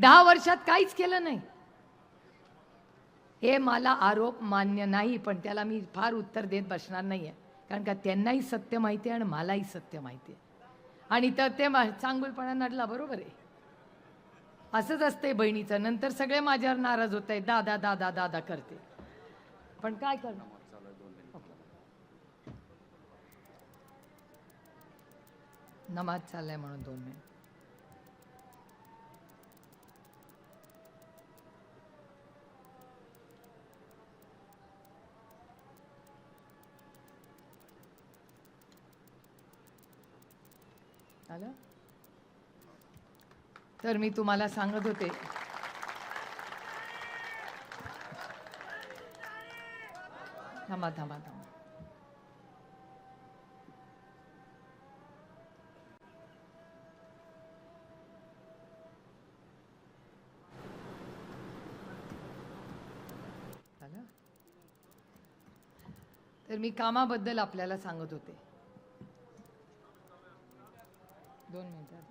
दहा वर्षात काहीच केलं नाही. हे मला आरोप मान्य नाही पण त्याला मी फार उत्तर देत बसणार नाही आहे कारण का त्यांनाही सत्य माहिती आहे आणि मलाही सत्य माहिती आहे. आणि तर ते मा- चांगुलपणा नडला बरोबर आहे. असंच असतंय बहिणीचं. नंतर सगळे माझ्यावर नाराज होत आहेत. दादा दादा दादा करते. पण काय करणार नमाज चाललाय म्हणून दोन मिनिट. आलं तर मी तुम्हाला सांगत होते. थांबा थांबा थांबा. तर मी कामाबद्दल आपल्याला सांगत होते. दोन मिनटात